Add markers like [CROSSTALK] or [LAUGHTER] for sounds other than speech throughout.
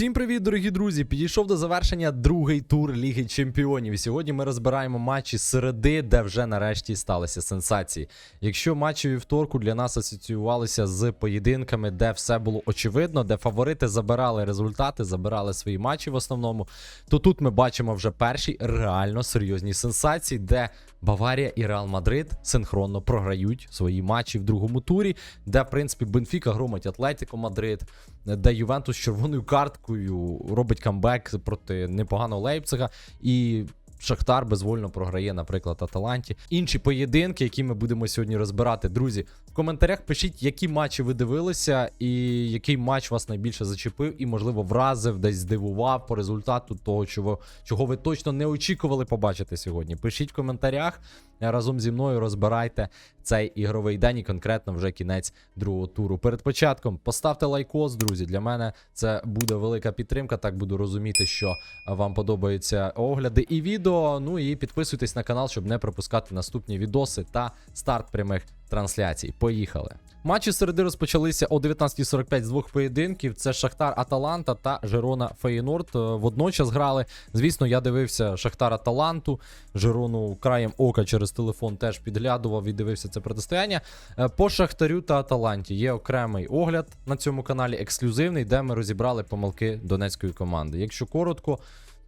Усім привіт, дорогі друзі! Підійшов до завершення другий тур Ліги Чемпіонів. Сьогодні ми розбираємо матчі середи, де вже нарешті сталися сенсації. Якщо матчі вівторку для нас асоціювалися з поєдинками, де все було очевидно, де фаворити забирали результати, забирали свої матчі в основному, то тут ми бачимо вже перші реально серйозні сенсації, де Баварія і Реал Мадрид синхронно програють свої матчі в другому турі, де, в принципі, Бенфіка громить Атлетико Мадрид, де Ювентус червоною карткою робить камбек проти непоганого Лейпцига. І Шахтар безвольно програє, наприклад, Аталанті. Інші поєдинки, які ми будемо сьогодні розбирати. Друзі, в коментарях пишіть, які матчі ви дивилися, і який матч вас найбільше зачепив, і, можливо, вразив, десь здивував по результату того, чого, чого ви точно не очікували побачити сьогодні. Пишіть в коментарях разом зі мною розбирайте цей ігровий день і конкретно вже кінець другого туру. Перед початком поставте лайкос, друзі. Для мене це буде велика підтримка. Так буду розуміти, що вам подобаються огляди і відео. Ну і підписуйтесь на канал, щоб не пропускати наступні відоси та старт прямих трансляцій. Поїхали. Матчі середи розпочалися о 19.45 з двох поєдинків. Це Шахтар Аталанта та Жерона Феєнорд. Е, Водночас грали. Звісно, я дивився Шахтар Аталанту. Жерону краєм ока через телефон теж підглядував і дивився це протистояння. Е, По Шахтарю та Аталанті є окремий огляд на цьому каналі, ексклюзивний, де ми розібрали помилки донецької команди. Якщо коротко.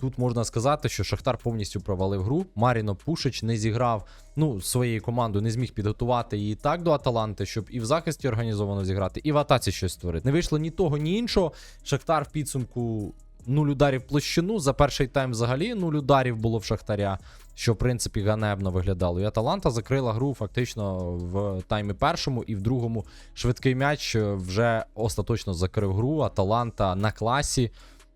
Тут можна сказати, що Шахтар повністю провалив гру. Маріно Пушич не зіграв ну, своєю командою, не зміг підготувати її так до Аталанти, щоб і в захисті організовано зіграти, і в атаці щось створити. Не вийшло ні того, ні іншого. Шахтар в підсумку нуль ударів площину. За перший тайм взагалі нуль ударів було в Шахтаря, що в принципі ганебно виглядало. І Аталанта закрила гру фактично в таймі першому і в другому швидкий м'яч вже остаточно закрив гру. Аталанта на класі.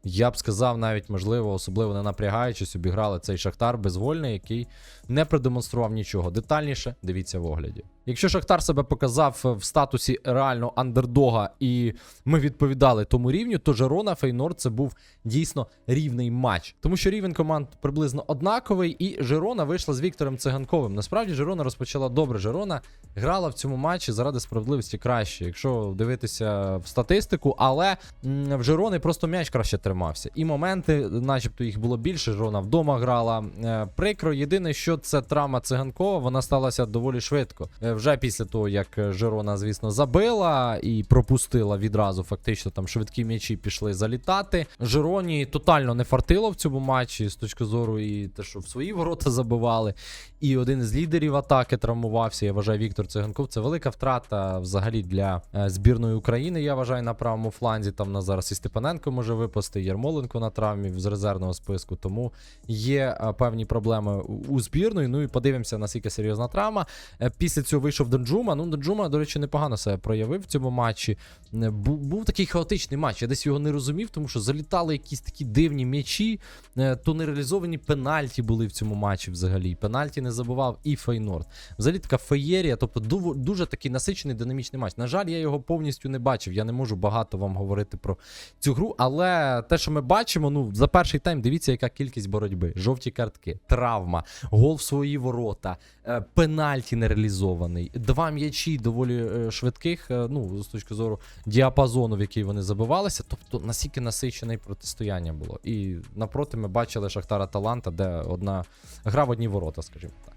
Я б сказав, навіть можливо, особливо не напрягаючись, обіграли цей Шахтар безвольний, який не продемонстрував нічого. Детальніше дивіться в огляді. Якщо Шахтар себе показав в статусі реально андердога, і ми відповідали тому рівню, то Жерона Фейнорд це був дійсно рівний матч, тому що рівень команд приблизно однаковий, і Жерона вийшла з Віктором Циганковим. Насправді Жерона розпочала добре. Жерона грала в цьому матчі заради справедливості краще, якщо дивитися в статистику, але в Жерони просто м'яч краще тримався. І моменти, начебто, їх було більше. Жерона вдома грала. Е, Прикро, єдине, що це травма циганкова, вона сталася доволі швидко. Вже після того, як Жерона, звісно, забила і пропустила відразу, фактично там швидкі м'ячі пішли залітати. Жероні тотально не фартило в цьому матчі з точки зору і те, що в свої ворота забивали. І один з лідерів атаки травмувався. Я вважаю, Віктор Циганков. Це велика втрата взагалі для е, збірної України. Я вважаю на правому фланзі. Там на зараз і Степаненко може випасти, Ярмоленко на травмі з резервного списку. Тому є е, певні проблеми у- у збірної. Ну і подивимося, наскільки серйозна травма. Е, Після цього вийшов Донджума. Ну, Донджума, до речі, непогано себе проявив в цьому матчі. Е, Був, такий хаотичний матч. Я десь його не розумів, тому що залітали якісь такі дивні м'ячі. Е, То нереалізовані пенальті були в цьому матчі взагалі. Пенальті не забував і Фейнорд. Взагалі така феєрія, тобто дуже такий насичений динамічний матч. На жаль, я його повністю не бачив. Я не можу багато вам говорити про цю гру, але те, що ми бачимо, ну за перший тайм, дивіться, яка кількість боротьби, жовті картки, травма, гол в свої ворота, е, пенальті нереалізований, два м'ячі доволі е, швидких. е, Ну з точки зору діапазону, в який вони забивалися. Тобто настільки насичене протистояння було. І напроти ми бачили Шахтара Таланта, де одна гра в одні ворота, скажімо так.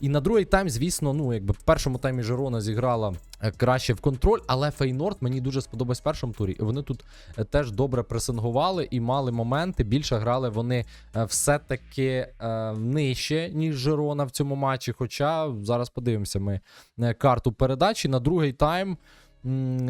І на другий тайм, звісно, ну якби в першому таймі Жерона зіграла е, краще в контроль, але Фейнорд мені дуже сподобався в першому турі. Вони тут е, теж добре пресингували і мали моменти. Більше грали вони е, все-таки нижче, ніж Жерона в цьому матчі. Хоча зараз подивимося ми карту передачі на другий тайм.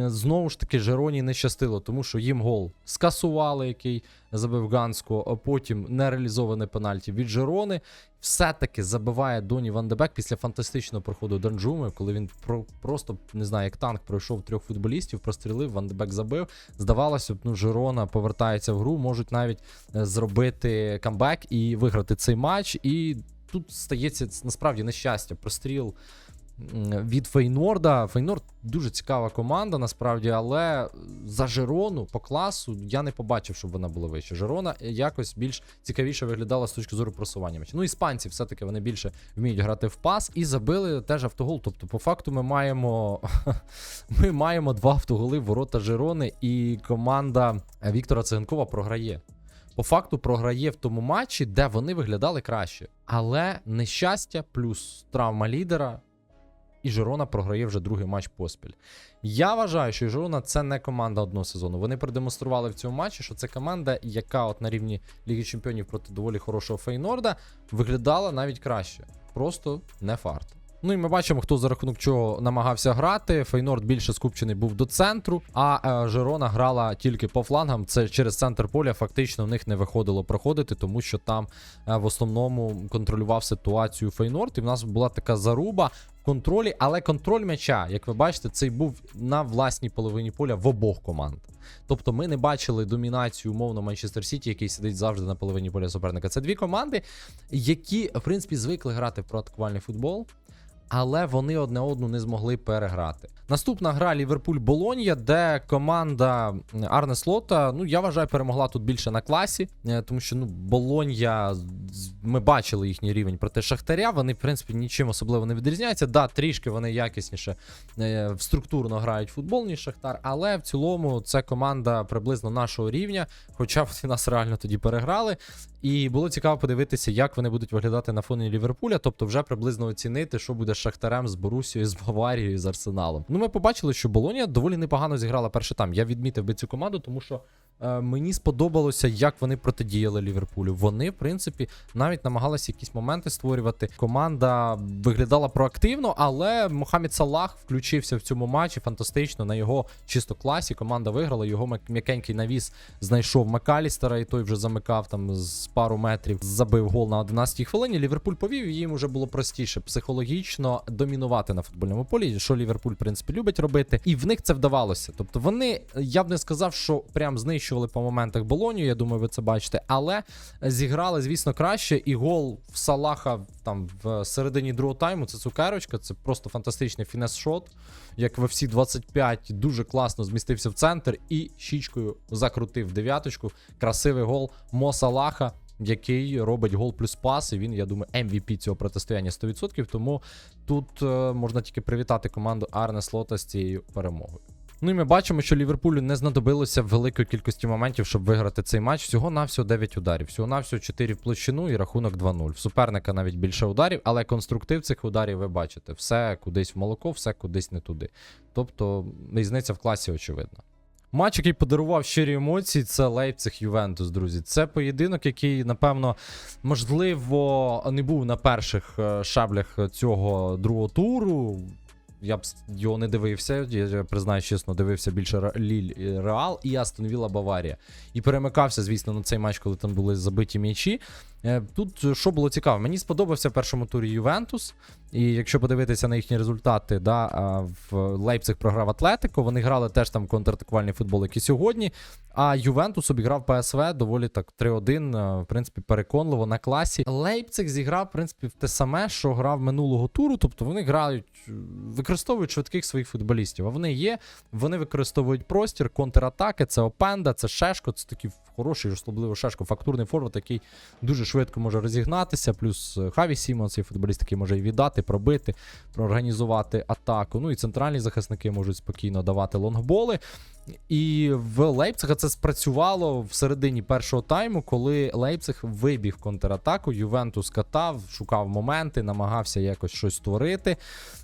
Знову ж таки, Жероні не щастило, тому що їм гол скасували, який забив Гансько, а потім нереалізоване пенальті від Жерони. Все-таки забиває Доні Ван Дебек після фантастичного проходу Данджуми, коли він про, просто не знаю, як танк пройшов трьох футболістів, прострілив, Ван Дебек забив. Здавалося б, ну Жерона повертається в гру, можуть навіть е, зробити камбек і виграти цей матч. І тут стається насправді нещастя. Простріл від Фейнорда. Фейнорд дуже цікава команда, насправді, але за Жерону по класу я не побачив, щоб вона була вище. Жерона якось більш цікавіше виглядала з точки зору просування. Ну, іспанці все-таки вони більше вміють грати в пас і забили теж автогол. Тобто, по факту, ми маємо [LAUGHS] ми маємо два автоголи в ворота Жерони, і команда Віктора Циганкова програє. По факту програє в тому матчі, де вони виглядали краще. Але нещастя плюс травма лідера, і Жирона програє вже другий матч поспіль. Я вважаю, що Жирона це не команда одного сезону. Вони продемонстрували в цьому матчі, що це команда, яка от на рівні Ліги Чемпіонів проти доволі хорошого Фейнорда виглядала навіть краще. Просто не фарт. Ну і ми бачимо, хто за рахунок чого намагався грати. Фейнорд більше скупчений був до центру, а е, Жерона грала тільки по флангам. Це через центр поля. Фактично в них не виходило проходити, тому що там е, в основному контролював ситуацію Фейнорд. І в нас була така заруба в контролі, але контроль м'яча, як ви бачите, цей був на власній половині поля в обох команд. Тобто ми не бачили домінацію умовно Манчестер Сіті, який сидить завжди на половині поля суперника. Це дві команди, які, в принципі, звикли грати в проатакувальний футбол але вони одне одну не змогли переграти. Наступна гра Ліверпуль Болонья, де команда Арне Слота, ну я вважаю, перемогла тут більше на класі, е, тому що ну Болонья, ми бачили їхній рівень проти Шахтаря. Вони, в принципі, нічим особливо не відрізняються. Да, трішки вони якісніше е, структурно грають футбол, ніж Шахтар, але в цілому це команда приблизно нашого рівня, хоча вони нас реально тоді переграли. І було цікаво подивитися, як вони будуть виглядати на фоні Ліверпуля, тобто вже приблизно оцінити, що буде з Шахтарем, з Борусією, з Баварією, з Арсеналом. Ну, ми побачили, що Болонія доволі непогано зіграла перше там. Я відмітив би цю команду, тому що е, мені сподобалося, як вони протидіяли Ліверпулю. Вони, в принципі, навіть намагалися якісь моменти створювати. Команда виглядала проактивно, але Мохамед Салах включився в цьому матчі фантастично на його чисто класі. Команда виграла. Його м'якенький навіс знайшов Макалістера, і той вже замикав там з пару метрів, забив гол на 11-й хвилині. Ліверпуль повів, і їм вже було простіше психологічно домінувати на футбольному полі, що Ліверпуль, в принципі, любить робити. І в них це вдавалося. Тобто вони, я б не сказав, що прям знищували по моментах Болонію, я думаю, ви це бачите, але зіграли, звісно, краще. І гол в Салаха там в середині другого тайму це цукерочка, це просто фантастичний фінес-шот. Як в FC 25 дуже класно змістився в центр і щічкою закрутив дев'яточку. Красивий гол Мо Салаха, який робить гол плюс пас. І він, я думаю, MVP цього протистояння 100%. Тому тут е, можна тільки привітати команду Арне Слота з цією перемогою. Ну і ми бачимо, що Ліверпулю не знадобилося великої кількості моментів, щоб виграти цей матч. Всього навсього 9 ударів, всього навсього 4 в площину і рахунок 2-0. В суперника навіть більше ударів, але конструктив цих ударів ви бачите. Все кудись в молоко, все кудись не туди. Тобто різниця в класі очевидна. Матч, який подарував щирі емоції, це Лейпциг Ювентус, друзі. Це поєдинок, який, напевно, можливо, не був на перших е, шаблях цього другого туру. Я б його не дивився. Я признаю чесно, дивився більше Ліль Реал і Астон Вілла Баварія. І перемикався, звісно, на цей матч, коли там були забиті м'ячі. Е, Тут е, що було цікаво, мені сподобався в першому турі Ювентус. І якщо подивитися на їхні результати, да, в Лейпциг програв Атлетико. Вони грали теж там контратакувальний футбол, як і сьогодні. А Ювентус обіграв ПСВ доволі так 3-1, е, в принципі, переконливо на класі. Лейпциг зіграв, в принципі, в те саме, що грав минулого туру. Тобто вони грають, використовують швидких своїх футболістів. А вони є, вони використовують простір, контратаки, це Опенда, це Шешко, це такий хороший, особливо Шешко, фактурний форвард, який дуже швидко може розігнатися. Плюс е, Хаві Сімон, цей футболіст, який може і віддати, пробити, проорганізувати атаку. Ну і центральні захисники можуть спокійно давати лонгболи. І в Лейпцига це спрацювало в середині першого тайму, коли Лейпциг вибіг контратаку. Ювентус катав, шукав моменти, намагався якось щось створити,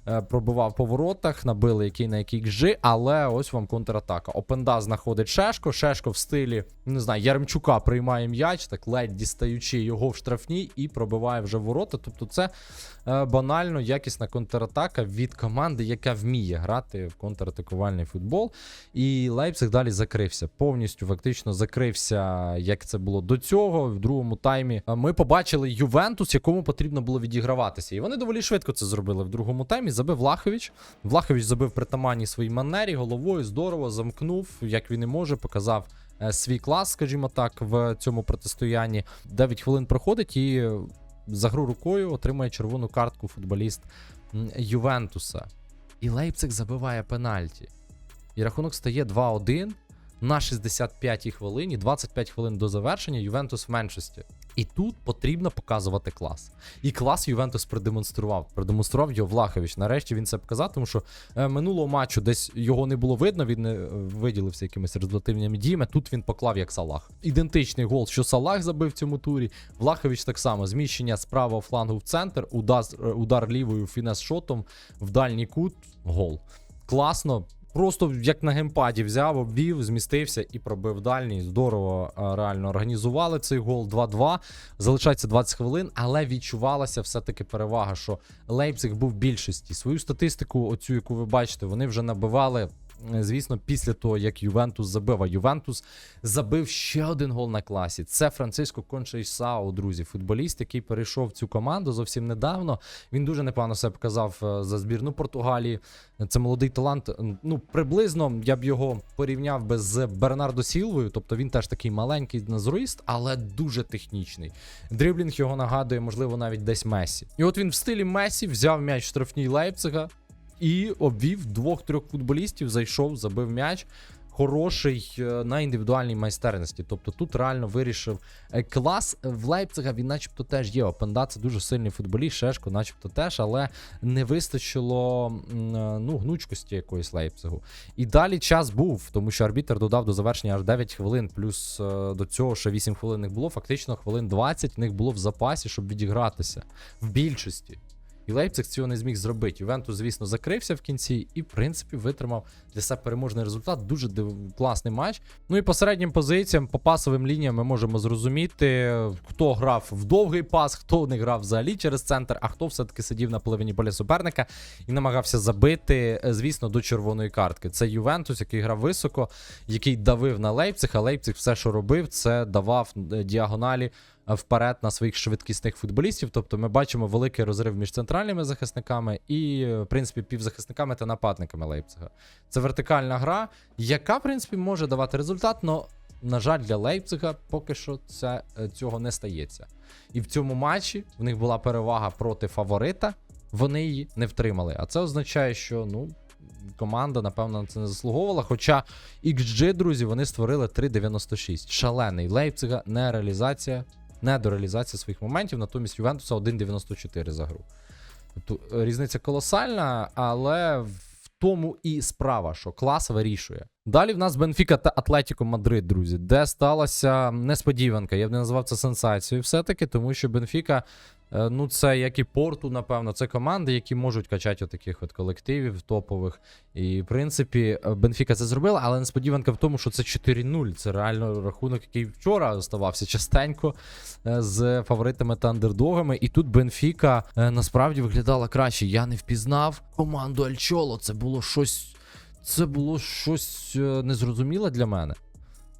е, пробивав по воротах, набили який на який гжи, але ось вам контратака. Опенда знаходить Шешко. Шешко в стилі, не знаю, Яремчука приймає м'яч, так ледь дістаючи його в штрафній і пробиває вже ворота. Тобто, це е, банально якісна контратака від команди, яка вміє грати в контратакувальний футбол. І Лейпциг далі закрився. Повністю фактично закрився, як це було до цього. В другому таймі ми побачили Ювентус, якому потрібно було відіграватися. І вони доволі швидко це зробили в другому таймі. Забив Влахович. Влахович забив притаманній своїй манері, головою здорово замкнув, як він і може, показав. е, Свій клас, скажімо так, в цьому протистоянні 9 хвилин проходить і за гру рукою отримує червону картку футболіст Ювентуса. І Лейпциг забиває пенальті. І рахунок стає 2-1 на 65-й хвилині, 25 хвилин до завершення, Ювентус в меншості. І тут потрібно показувати клас. І клас Ювентус продемонстрував. Продемонстрував його Влахович. Нарешті він це показав, тому що е, минулого матчу десь його не було видно, він не е, виділився якимись результативними діями. Тут він поклав як Салах. Ідентичний гол, що Салах забив в цьому турі. Влахович так само. Зміщення з правого флангу в центр, удар, е, удар лівою фінес-шотом в дальній кут, гол. Класно. Просто як на геймпаді взяв, обвів, змістився і пробив дальній. Здорово реально організували цей гол 2-2. Залишається 20 хвилин, але відчувалася все-таки перевага, що Лейпциг був в більшості. Свою статистику, оцю, яку ви бачите, вони вже набивали. Звісно, після того, як Ювентус забив, а Ювентус забив ще один гол на класі. Це Франциско Кончейсао, друзі, футболіст, який перейшов цю команду зовсім недавно. Він дуже непогано себе показав е, за збірну Португалії. Це молодий талант. Ну, приблизно я б його порівняв би з Бернардо Сілвою. Тобто він теж такий маленький на зріст, але дуже технічний. Дриблінг його нагадує, можливо, навіть десь Месі. І от він в стилі Месі взяв м'яч в штрафній Лейпцига і обвів двох-трьох футболістів, зайшов, забив м'яч. Хороший е, на індивідуальній майстерності. Тобто тут реально вирішив е, клас в Лейпцига. Він, начебто, теж є. Опенда це дуже сильний футболіст, Шешко, начебто теж, але не вистачило е, ну, гнучкості якоїсь Лейпцигу. І далі час був, тому що арбітер додав до завершення аж 9 хвилин, плюс е, до цього ще 8 хвилин них було. Фактично хвилин 20 в них було в запасі, щоб відігратися в більшості. І Лейпциг цього не зміг зробити. Ювентус, звісно, закрився в кінці і, в принципі, витримав для себе переможний результат. Дуже класний матч. Ну і по середнім позиціям, по пасовим лініям ми можемо зрозуміти, хто грав в довгий пас, хто не грав взагалі через центр, а хто все-таки сидів на половині поля суперника і намагався забити, е, звісно, до червоної картки. Це Ювентус, який грав високо, який давив на Лейпциг, а Лейпциг все, що робив, це давав е, діагоналі вперед на своїх швидкісних футболістів. Тобто ми бачимо великий розрив між центральними захисниками і, е, в принципі, півзахисниками та нападниками Лейпцига. Це вертикальна гра, яка, в принципі, може давати результат, але, на жаль, для Лейпцига поки що це, е, цього не стається. І в цьому матчі в них була перевага проти фаворита, вони її не втримали. А це означає, що ну. Команда, напевно, на це не заслуговувала. Хоча XG, друзі, вони створили 3,96. Шалений Лейпцига, не реалізація, не до реалізації своїх моментів, натомість Ювентуса 1,94 за гру. Тобто е, різниця колосальна, але в тому і справа, що клас вирішує. Далі в нас Бенфіка та Атлетіко Мадрид, друзі, де сталася несподіванка. Я б не назвав це сенсацією все-таки, тому що Бенфіка, ну це як і Порту, напевно, це команди, які можуть качати таких от колективів топових. І в принципі, е, Бенфіка це зробила, але несподіванка в тому, що це 4-0. Це реально рахунок, який вчора оставався частенько е, з фаворитами та андердогами. І тут Бенфіка е, насправді виглядала краще. Я не впізнав команду Альчоло. Це було щось. Це було щось е, незрозуміле для мене.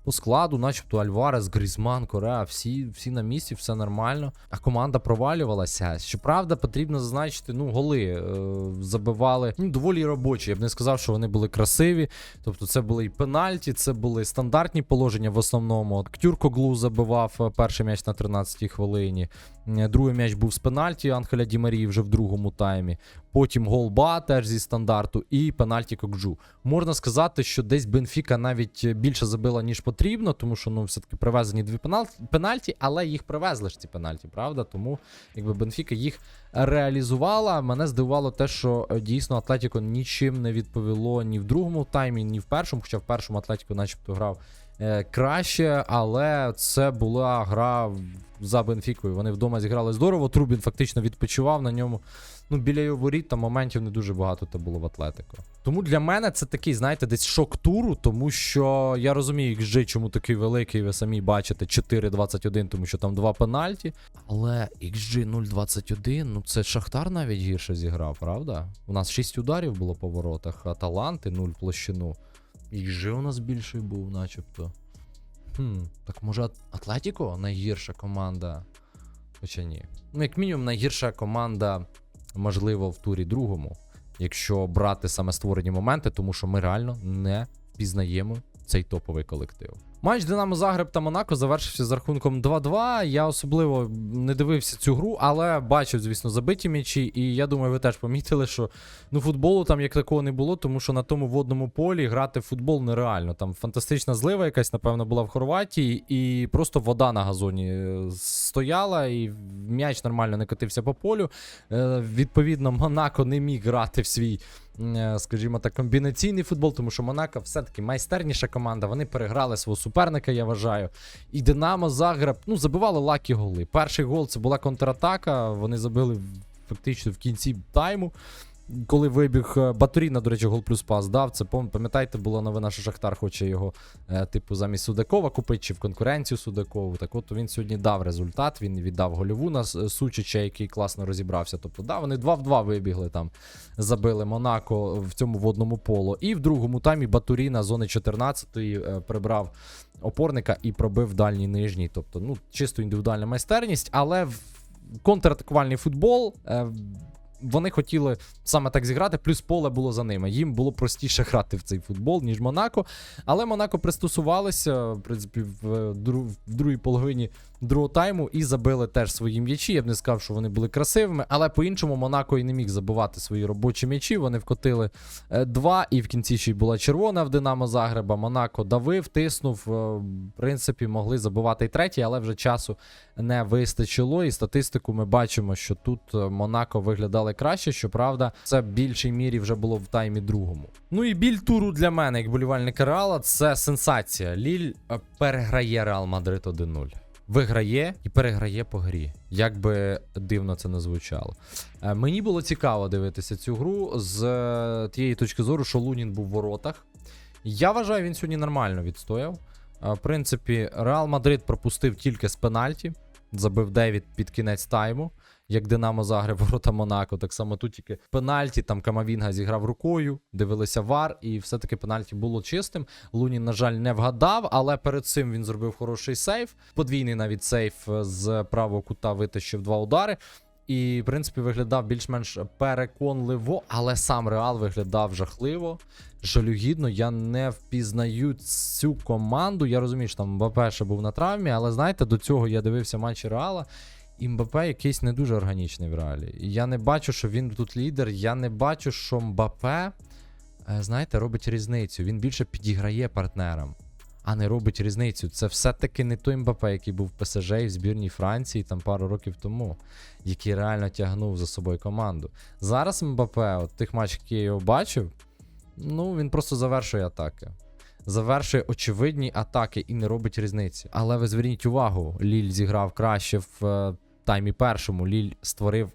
По складу, начебто Альварес, Грізман, Кореа, всі, всі на місці, все нормально. А команда провалювалася. Щоправда, потрібно зазначити, ну, голи е, забивали ну, доволі робочі. Я б не сказав, що вони були красиві. Тобто, це були і пенальті, це були стандартні положення в основному. Ктюрко Глу забивав е, перший м'яч на 13-й хвилині. Е, Другий м'яч був з пенальті Анхеля Ді Марії вже в другому таймі. Потім голба теж зі стандарту, і пенальті Кокджу. Можна сказати, що десь Бенфіка навіть більше забила, ніж потрібно, тому що ну, все-таки привезені дві пенальті, але їх привезли ж ці пенальті, правда? Тому якби Бенфіка їх реалізувала. Мене здивувало те, що е, дійсно Атлетіко нічим не відповіло ні в другому таймі, ні в першому, хоча в першому Атлетіко начебто грав краще, але це була гра за Бенфікою. Вони вдома зіграли здорово. Трубін фактично відпочивав на ньому. Ну, біля його воріт там моментів не дуже багато то було в Атлетико. Тому для мене це такий, знаєте, десь шок туру, тому що я розумію, XG, чому такий великий, ви самі бачите, 4-21, тому що там два пенальті. Але XG 0-21, ну це Шахтар навіть гірше зіграв, правда? У нас 6 ударів було по воротах, а таланти 0 площину. XG у нас більший був, начебто. Хм, так може Атлетіко найгірша команда? Хоча ні. Ну, як мінімум, найгірша команда, можливо, в турі другому, якщо брати саме створені моменти, тому що ми реально не пізнаємо цей топовий колектив. Матч Динамо Загреб та Монако завершився з рахунком 2-2. Я особливо не дивився цю гру, але бачив, звісно, забиті м'ячі. І я думаю, ви теж помітили, що ну, футболу там як такого не було, тому що на тому водному полі грати в футбол нереально. Там фантастична злива якась, напевно, була в Хорватії, і просто вода на газоні е, стояла, і м'яч нормально не катився по полю. Е, відповідно, Монако не міг грати в свій скажімо так, комбінаційний футбол, тому що Монако все-таки майстерніша команда. Вони переграли свого суперника, я вважаю. І Динамо Загреб ну, забивали лакі голи. Перший гол це була контратака. Вони забили фактично в кінці тайму. Коли вибіг е, Батуріна, до речі, гол плюс пас дав. Це пам'ятаєте, була новина, що Шахтар хоче його, е, типу, замість Судакова купити чи в конкуренцію Судакову. Так от він сьогодні дав результат. Він віддав гольову на Сучича, який класно розібрався. Тобто, да, вони 2 в 2 вибігли там, забили Монако в цьому водному поло. І в другому таймі Батуріна зони 14-ї е, прибрав опорника і пробив дальній нижній. Тобто, ну, чисто індивідуальна майстерність, але в контратакувальний футбол. Вони хотіли саме так зіграти, плюс поле було за ними. Їм було простіше грати в цей футбол, ніж Монако. Але Монако пристосувалися, в принципі, в, дру- в другій половині другого тайму і забили теж свої м'ячі. Я б не сказав, що вони були красивими, але по-іншому Монако і не міг забивати свої робочі м'ячі. Вони вкотили е, два, і в кінці ще й була червона в Динамо Загреба. Монако давив, тиснув. е, В принципі, могли забивати і третій, але вже часу не вистачило. І статистику ми бачимо, що тут е, Монако виглядали краще. Щоправда, це в більшій мірі вже було в таймі другому. Ну і біль туру для мене, як болівальника Реала, це сенсація. Ліль переграє Реал Мадрид 1-0. Виграє і переграє по грі. Як би дивно це не звучало. Е, Мені було цікаво дивитися цю гру з е, тієї точки зору, що Лунін був в воротах. Я вважаю, він сьогодні нормально відстояв. Е, В принципі, Реал Мадрид пропустив тільки з пенальті, забив 9 під кінець тайму. Як Динамо Загреб, ворота Монако. Так само тут тільки пенальті, там Камавінга зіграв рукою, дивилися вар, і все-таки пенальті було чистим. Лунін, на жаль, не вгадав, але перед цим він зробив хороший сейф. Подвійний навіть сейф е, з правого кута витащив два удари. І, в принципі, виглядав більш-менш переконливо, але сам Реал виглядав жахливо. Жалюгідно, я не впізнаю цю команду. Я розумію, що там Мбапе ще був на травмі, але знаєте, до цього я дивився матчі Реала. Мбапе якийсь не дуже органічний в реалі. Я не бачу, що він тут лідер. Я не бачу, що Мбапе, е, знаєте, робить різницю. Він більше підіграє партнерам, а не робить різницю. Це все-таки не той Мбапе, який був в ПСЖ і в збірній Франції там пару років тому, який реально тягнув за собою команду. Зараз Мбапе, от тих матчів, які я його бачив, ну він просто завершує атаки. Завершує очевидні атаки і не робить різниці. Але ви зверніть увагу, Ліль зіграв краще в е, таймі першому. Ліль створив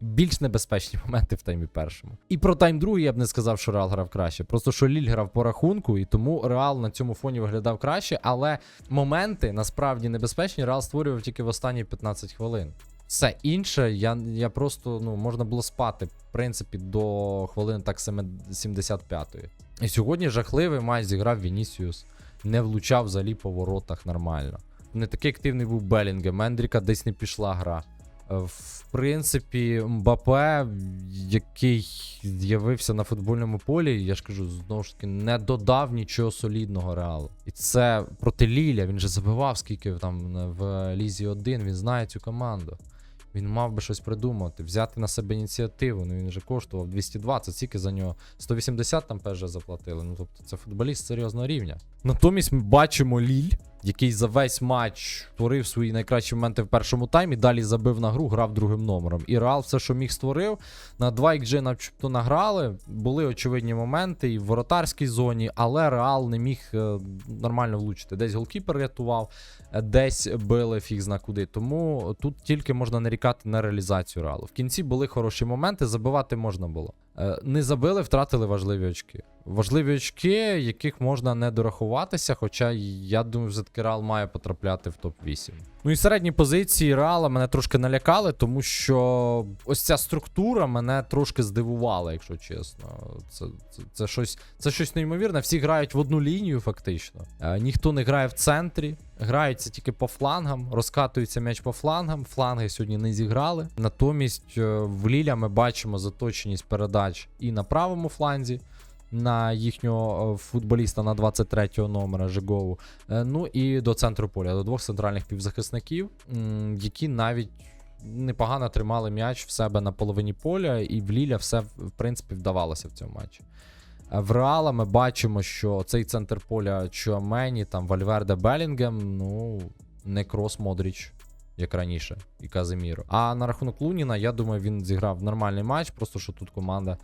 більш небезпечні моменти в таймі першому. І про тайм другий я б не сказав, що Реал грав краще. Просто що Ліль грав по рахунку, і тому Реал на цьому фоні виглядав краще. Але моменти насправді небезпечні. Реал створював тільки в останні 15 хвилин. Все інше, я, я просто ну можна було спати, в принципі, до хвилин так семи- 75-ї. І сьогодні жахливий матч зіграв Вінісіус. Не влучав взагалі по воротах нормально. Не такий активний був Белінгем. Мендріка десь не пішла гра. Е, В принципі, Мбапе, який з'явився на футбольному полі, я ж кажу, знову ж таки, не додав нічого солідного реалу. І це проти Ліля. Він же забивав, скільки там в Лізі 1, він знає цю команду. Він мав би щось придумати, взяти на себе ініціативу. Ну він вже коштував 220, скільки за нього 180 там ПСЖ заплатили. Ну тобто це футболіст серйозного рівня. Натомість ми бачимо Ліль, який за весь матч творив свої найкращі моменти в першому таймі, далі забив на гру, грав другим номером. І Реал все, що міг створив, на 2 XG начебто награли. Були очевидні моменти і в воротарській зоні, але Реал не міг е, нормально влучити. Десь голкіпер рятував, е, десь били фіг зна куди. Тому тут тільки можна нарікати на реалізацію Реалу. В кінці були хороші моменти, забивати можна було. Е, Не забили, втратили важливі очки. Важливі очки, яких можна не дорахуватися, хоча я думаю, все-таки Реал має потрапляти в топ-8. Ну і середні позиції Реала мене трошки налякали, тому що ось ця структура мене трошки здивувала, якщо чесно. Це, це, це, щось, це щось неймовірне. Всі грають в одну лінію, фактично. Е, ніхто не грає в центрі. Граються тільки по флангам, розкатується м'яч по флангам. Фланги сьогодні не зіграли. Натомість е, в Ліля ми бачимо заточеність передач і на правому фланзі. На їхнього е, футболіста на 23-го номера Жигову. Е, Ну і до центру поля, до двох центральних півзахисників, які навіть непогано тримали м'яч в себе на половині поля, і в Ліля все в принципі вдавалося в цьому матчі. Е, В Реала ми бачимо, що цей центр поля Чуамені, там Вальверде Белінгем, ну, не крос Модріч, як раніше, і Казиміро. А на рахунок Луніна, я думаю, він зіграв нормальний матч, просто що тут команда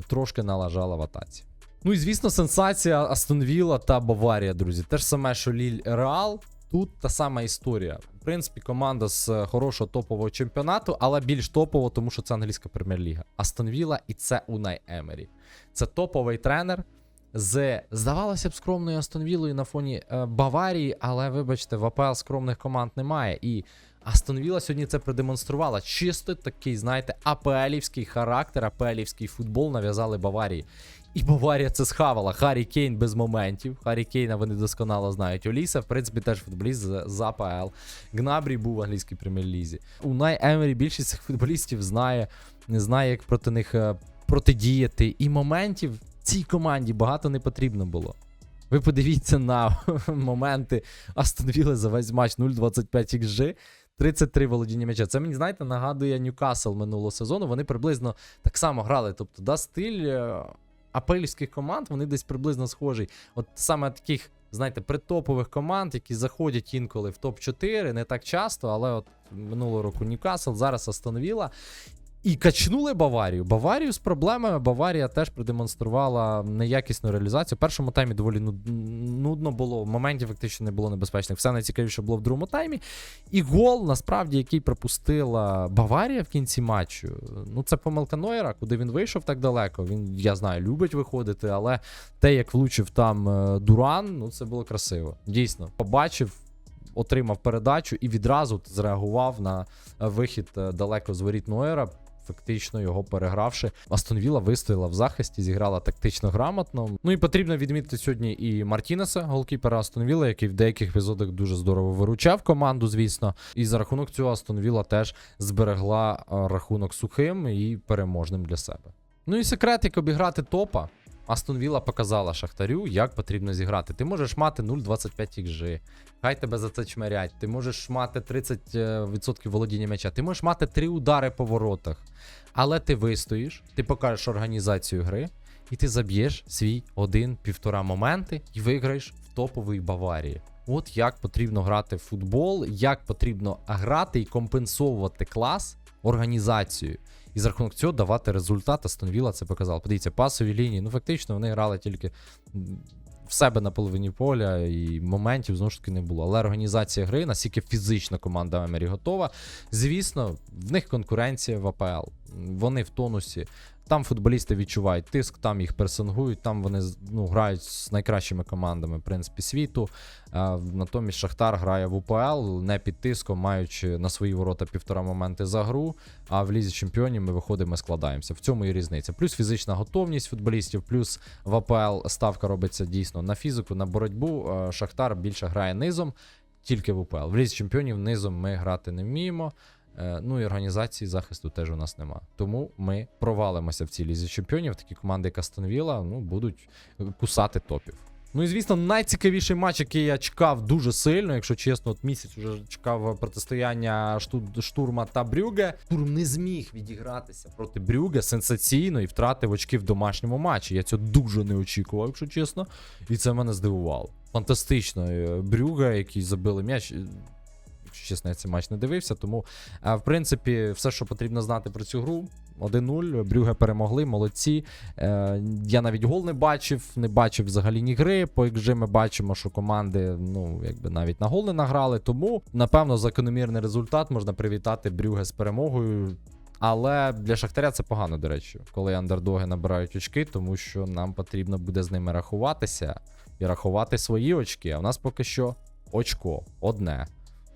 трошки налажала в атаці. Ну і звісно, сенсація Астон Вілла та Баварія, друзі. Те ж саме, що Ліль Реал. Тут та сама історія. В принципі, команда з е, хорошого топового чемпіонату, але більш топового, тому що це англійська прем'єр-ліга. Астон Вілла і це Унай Емері. Це топовий тренер з, здавалося б, скромною Астон Віллою на фоні е, Баварії, але вибачте, в АПЛ скромних команд немає. І Астон Вілла сьогодні це продемонструвала. Чисто такий, знаєте, АПЛівський характер, АПЛівський футбол нав'язали Баварії. І Баварія це схавала. Харі Кейн без моментів. Харі Кейна вони досконало знають. Оліса, в принципі, теж футболіст з, з АПЛ. Гнабрі був в англійській прем'єр-лізі. Унай Емері більшість цих футболістів знає, не знає, як проти них е, протидіяти. І моментів цій команді багато не потрібно було. Ви подивіться на [LAUGHS] моменти Астон Вілли за весь матч 0,25 XG. 33 володіння м'яча. Це мені, знаєте, нагадує Ньюкасл минулого сезону. Вони приблизно так само грали. Тобто, да, стиль е, апельських команд, вони десь приблизно схожі. От саме таких, знаєте, притопових команд, які заходять інколи в топ-4, не так часто, але от минулого року Ньюкасл, зараз Астон Вілла. І качнули Баварію. Баварію з проблемами. Баварія теж продемонструвала неякісну реалізацію. В першому таймі доволі нудно було. Моментів фактично не було небезпечних. Все найцікавіше було в другому таймі. І гол, насправді, який пропустила Баварія в кінці матчу. Ну, це помилка Нойера, куди він вийшов так далеко. Він, я знаю, любить виходити, але те, як влучив там е, Дуран, ну це було красиво. Дійсно, побачив. Отримав передачу і відразу зреагував на е, вихід е, далеко з воріт Нойера, фактично його перегравши. Астон Вілла вистояла в захисті, зіграла тактично грамотно. Ну і потрібно відмітити сьогодні і Мартінеса, голкіпера Астон Вілла, який в деяких епізодах дуже здорово виручав команду, звісно. І за рахунок цього Астон Вілла теж зберегла е, рахунок сухим і переможним для себе. Ну і секрет, як обіграти топа. Астон Вілла показала Шахтарю, як потрібно зіграти. Ти можеш мати 0,25 XG, хай тебе за це чмерять. Ти можеш мати 30% володіння м'яча, ти можеш мати 3 удари по воротах. Але ти вистоїш, ти покажеш організацію гри, і ти заб'єш свій один-півтора моменти і виграєш в топовій Баварії. От як потрібно грати в футбол, як потрібно грати і компенсовувати клас організацією. І за рахунок цього давати результат. Астонвіла це показав. Подивіться, пасові лінії. Ну, фактично, вони грали тільки в себе на половині поля, і моментів знову ж таки не було. Але організація гри, наскільки фізична команда Емері готова. Звісно, в них конкуренція в АПЛ. Вони в тонусі. Там футболісти відчувають тиск, там їх персингують, там вони ну, грають з найкращими командами, в принципі, світу. Натомість Шахтар грає в УПЛ не під тиском, маючи на свої ворота півтора моменти за гру. А в лізі чемпіонів ми виходимо і складаємося. В цьому і різниця. Плюс фізична готовність футболістів, плюс в АПЛ ставка робиться дійсно на фізику, на боротьбу. Шахтар більше грає низом, тільки в УПЛ. В лізі чемпіонів низом ми грати не вміємо. Е, Ну і організації захисту теж у нас нема. Тому ми провалимося в цій лізі чемпіонів. Такі команди, як Астон Вілла, ну, будуть кусати топів. Ну і звісно, найцікавіший матч, який я чекав дуже сильно, якщо чесно, от місяць вже чекав протистояння штурма та Брюге. Штурм не зміг відігратися проти Брюге сенсаційно і втратив очки в домашньому матчі. Я цього дуже не очікував, якщо чесно. І це мене здивувало. Фантастично. Е, Брюге, який забили м'яч. Чесно, я цей матч не дивився, тому в принципі все, що потрібно знати про цю гру. 1-0, Брюге перемогли, молодці. Е, я навіть гол не бачив, не бачив взагалі ні гри. По XG ми бачимо, що команди ну, якби навіть на гол не награли. Тому, напевно, закономірний результат можна привітати Брюге з перемогою. Але для Шахтаря це погано, до речі, коли андердоги набирають очки, тому що нам потрібно буде з ними рахуватися і рахувати свої очки. А в нас поки що очко одне.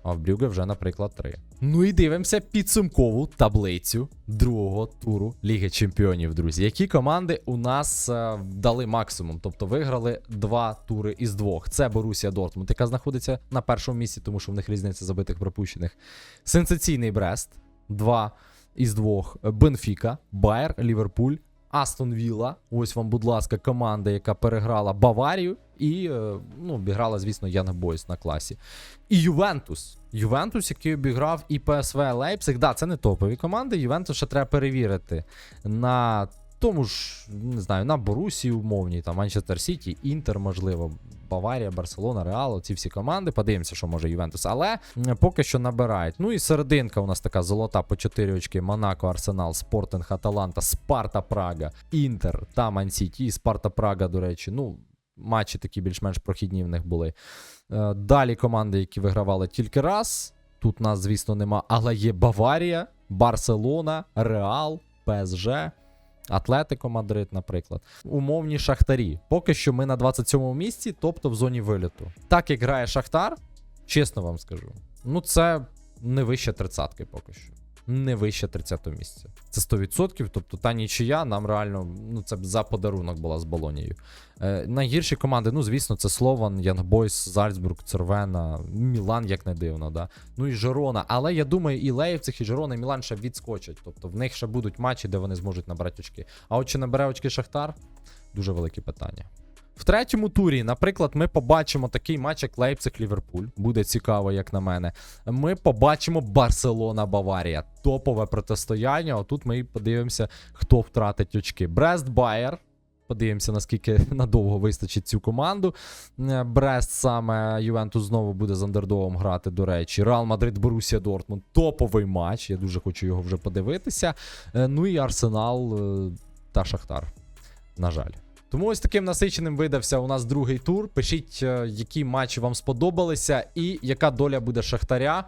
А в Брюге вже, наприклад, три. Ну і дивимося підсумкову таблицю другого туру Ліги Чемпіонів, друзі. Які команди у нас е, дали максимум? Тобто виграли два тури із двох. Це Борусія Дортмунд, яка знаходиться на першому місці, тому що в них різниця забитих пропущених. Сенсаційний Брест, два із двох. Бенфіка, Байер, Ліверпуль Астон Вілла. Ось вам, будь ласка, команда, яка переграла Баварію і е, ну, обіграла, звісно, Янг Бойс на класі. І Ювентус. Ювентус, який обіграв і ПСВ Лейпциг. Да, це не топові команди. Ювентус ще треба перевірити на тому ж, не знаю, на Борусі умовній, там Манчестер Сіті, Інтер, можливо, Баварія, Барселона, Реал, ці всі команди. Подивимося, що може Ювентус. Але поки що набирають. Ну і серединка у нас така золота по 4 очки. Монако, Арсенал, Спортинг, Аталанта, Спарта Прага, Інтер та Мансіті. Спарта Прага, до речі, ну. Матчі такі більш-менш прохідні в них були. Е, Далі команди, які вигравали тільки раз. Тут нас, звісно, нема, але є Баварія, Барселона, Реал, ПСЖ. Атлетико Мадрид, наприклад. Умовні шахтарі. Поки що ми на 27-му місці, тобто в зоні виліту. Так як грає Шахтар, чесно вам скажу. Ну, це не вище 30-ки поки що. Не вище 30-го місця. Це 100%. Тобто та нічия нам реально, ну це б за подарунок була з Болонією. Е, найгірші команди, ну звісно, це Слован, Янгбойс, Зальцбург, Цервена, Мілан, як не дивно, да. Ну і Жирона. Але я думаю, і Лейпциг, і Жирона, і Мілан ще відскочать. Тобто в них ще будуть матчі, де вони зможуть набрати очки. А от чи набере очки Шахтар? Дуже велике питання. В третьому турі, наприклад, ми побачимо такий матч, як Лейпциг-Ліверпуль. Буде цікаво, як на мене. Ми побачимо Барселона-Баварія. Топове протистояння. Отут ми і подивимося, хто втратить очки. Брест-Байер. Подивимося, наскільки [LAUGHS] надовго вистачить цю команду. Е, Брест саме Ювентус знову буде з андердогом грати, до речі. Реал Мадрид, Борусія Дортмунд. Топовий матч. Я дуже хочу його вже подивитися. Е, Ну і Арсенал е, та Шахтар. На жаль. Тому ось таким насиченим видався у нас другий тур. Пишіть, е, які матчі вам сподобалися, і яка доля буде Шахтаря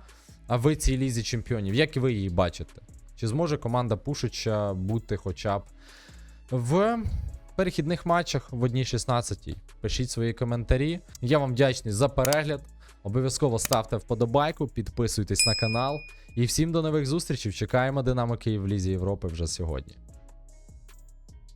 в цій лізі чемпіонів. Як ви її бачите? Чи зможе команда Пушича бути хоча б в перехідних матчах в одній 16 Пишіть свої коментарі. Я вам вдячний за перегляд. Обов'язково ставте вподобайку, підписуйтесь на канал. І всім до нових зустрічей. Чекаємо Динамо Київ в Лізі Європи вже сьогодні.